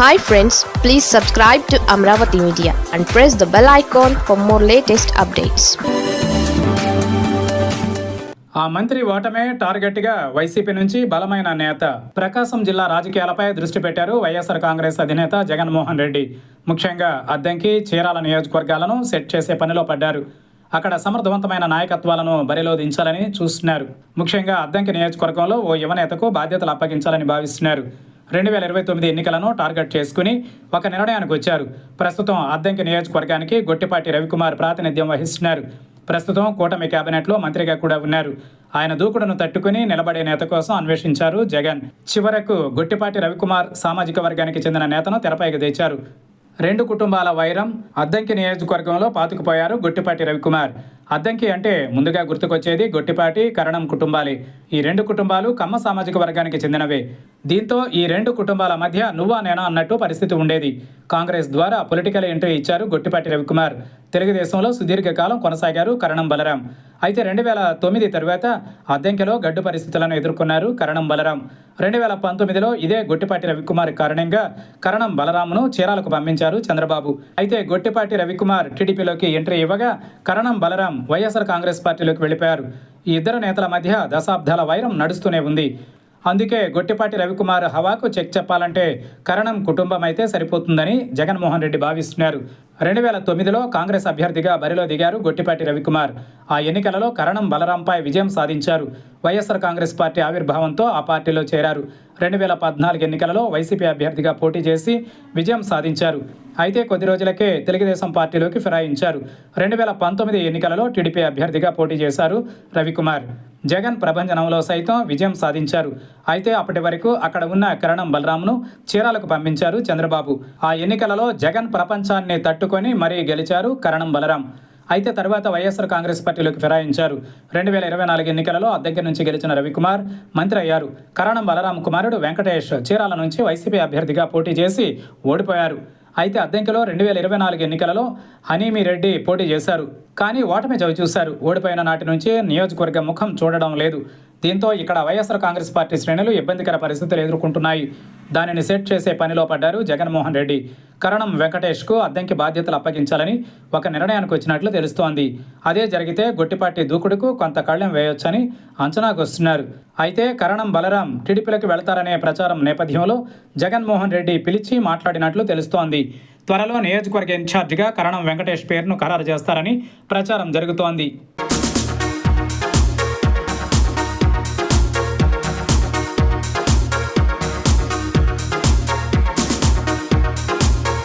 Hi friends please subscribe to Amaravati media and press the bell icon for more latest updates ఆ మంత్రి ఓటమే టార్గెట్గా YCP నుంచి బలమైన నేత ప్రకాశం జిల్లా రాజకీయాలపై దృష్టి పెట్టారు వైఎస్ఆర్ కాంగ్రెస్ అధినేత జగన్మోహన్ రెడ్డి. ముఖ్యంగా అద్దంకి చీరాల నియోజకవర్గాలను సెట్ చేసే పనిలో పడ్డారు. అక్కడ సమర్థవంతమైన నాయకత్వాలను బరిలో దించాలని చూస్తున్నారు. ముఖ్యంగా అద్దంకి నియోజకవర్గంలో ఓ యువనేతకు బాధ్యతలు అప్పగించాలని భావిస్తున్నారు. రెండు వేల ఇరవై తొమ్మిది ఎన్నికలను టార్గెట్ చేసుకుని ఒక నిర్ణయానికి వచ్చారు. ప్రస్తుతం అద్దంకి నియోజకవర్గానికి గొట్టిపాటి రవికుమార్ ప్రాతినిధ్యం వహిస్తున్నారు. ప్రస్తుతం కూటమి కేబినెట్లో మంత్రిగా కూడా ఉన్నారు. ఆయన దూకుడును తట్టుకుని నిలబడే నేత కోసం అన్వేషించారు జగన్. చివరకు గొట్టిపాటి రవికుమార్ సామాజిక వర్గానికి చెందిన నేతను తెరపైకి తెచ్చారు. రెండు కుటుంబాల వైరం అద్దంకి నియోజకవర్గంలో పాతుకుపోయారు గొట్టిపాటి రవికుమార్. అద్దంకి అంటే ముందుగా గుర్తుకొచ్చేది గొట్టిపాటి కరణం కుటుంబాలే. ఈ రెండు కుటుంబాలు కమ్మ సామాజిక వర్గానికి చెందినవే. దీంతో ఈ రెండు కుటుంబాల మధ్య నువ్వా నేనా అన్నట్టు పరిస్థితి ఉండేది. కాంగ్రెస్ ద్వారా పొలిటికల్ ఎంట్రీ ఇచ్చారు గొట్టిపాటి రవికుమార్. తెలుగుదేశంలో సుదీర్ఘకాలం కొనసాగారు కరణం బలరాం. అయితే రెండు వేల తొమ్మిది తరువాత అద్దెంకిలో గడ్డు పరిస్థితులను ఎదుర్కొన్నారు కరణం బలరాం. రెండు వేల పంతొమ్మిదిలో ఇదే గొట్టిపాటి రవికుమార్ కారణంగా కరణం బలరాంను చీరాలకు పంపించారు చంద్రబాబు. అయితే గొట్టిపాటి రవికుమార్ టీడీపీలోకి ఎంట్రీ ఇవ్వగా కరణం బలరాం వైఎస్ఆర్ కాంగ్రెస్ పార్టీలోకి వెళ్ళిపోయారు. ఈ ఇద్దరు నేతల మధ్య దశాబ్దాల వైరం నడుస్తూనే ఉంది. అందుకే గొట్టిపాటి రవికుమార్ హవాకు చెక్ చెప్పాలంటే కరణం కుటుంబం అయితే సరిపోతుందని జగన్మోహన్ రెడ్డి భావిస్తున్నారు. రెండు వేల తొమ్మిదిలో కాంగ్రెస్ అభ్యర్థిగా బరిలో దిగారు గొట్టిపాటి రవికుమార్. ఆ ఎన్నికలలో కరణం బలరాంపై విజయం సాధించారు. వైఎస్ఆర్ కాంగ్రెస్ పార్టీ ఆవిర్భావంతో ఆ పార్టీలో చేరారు. రెండు వేల పద్నాలుగు ఎన్నికలలో వైసీపీ అభ్యర్థిగా పోటీ చేసి విజయం సాధించారు. అయితే కొద్ది రోజులకే తెలుగుదేశం పార్టీలోకి ఫిరాయించారు. రెండు వేల పంతొమ్మిది ఎన్నికలలో టీడీపీ అభ్యర్థిగా పోటీ చేశారు రవికుమార్. జగన్ ప్రభంజనంలో సైతం విజయం సాధించారు. అయితే అప్పటి వరకు అక్కడ ఉన్న కరణం బలరాంను చీరాలకు పంపించారు చంద్రబాబు. ఆ ఎన్నికలలో జగన్ ప్రపంచాన్ని తట్టుకొని మరీ గెలిచారు కరణం బలరాం. అయితే తర్వాత వైఎస్ఆర్ కాంగ్రెస్ పార్టీలోకి ఫిరాయించారు. రెండు వేల ఇరవై నాలుగు ఎన్నికలలో అద్దెకి నుంచి గెలిచిన రవికుమార్ మంత్రి అయ్యారు. కరణం బలరాం కుమారుడు వెంకటేష్ చీరాల నుంచి వైసీపీ అభ్యర్థిగా పోటీ చేసి ఓడిపోయారు. అయితే అద్దెంకిలో రెండు వేల ఇరవై నాలుగు ఎన్నికలలో హనీమి రెడ్డి పోటీ చేశారు. కానీ ఓటమి చవి చూశారు. ఓడిపోయిన నాటి నుంచి నియోజకవర్గ ముఖం చూడడం లేదు. దీంతో ఇక్కడ వైఎస్ఆర్ కాంగ్రెస్ పార్టీ శ్రేణులు ఇబ్బందికర పరిస్థితులు ఎదుర్కొంటున్నాయి. దానిని సెట్ చేసే పనిలో పడ్డారు జగన్మోహన్ రెడ్డి. కరణం వెంకటేష్కు అద్దెంకి బాధ్యతలు అప్పగించాలని ఒక నిర్ణయానికి వచ్చినట్లు తెలుస్తోంది. అదే జరిగితే గొట్టిపాటి దూకుడుకు కొంత కళ్ళెం వేయొచ్చని అంచనాకు వస్తున్నారు. అయితే కరణం బలరాం టీడీపీలోకి వెళతారనే ప్రచారం నేపథ్యంలో జగన్మోహన్ రెడ్డి పిలిచి మాట్లాడినట్లు తెలుస్తోంది. త్వరలో నియోజకవర్గ ఇన్ఛార్జిగా కరణం వెంకటేష్ పేరును ఖరారు చేస్తారని ప్రచారం జరుగుతోంది.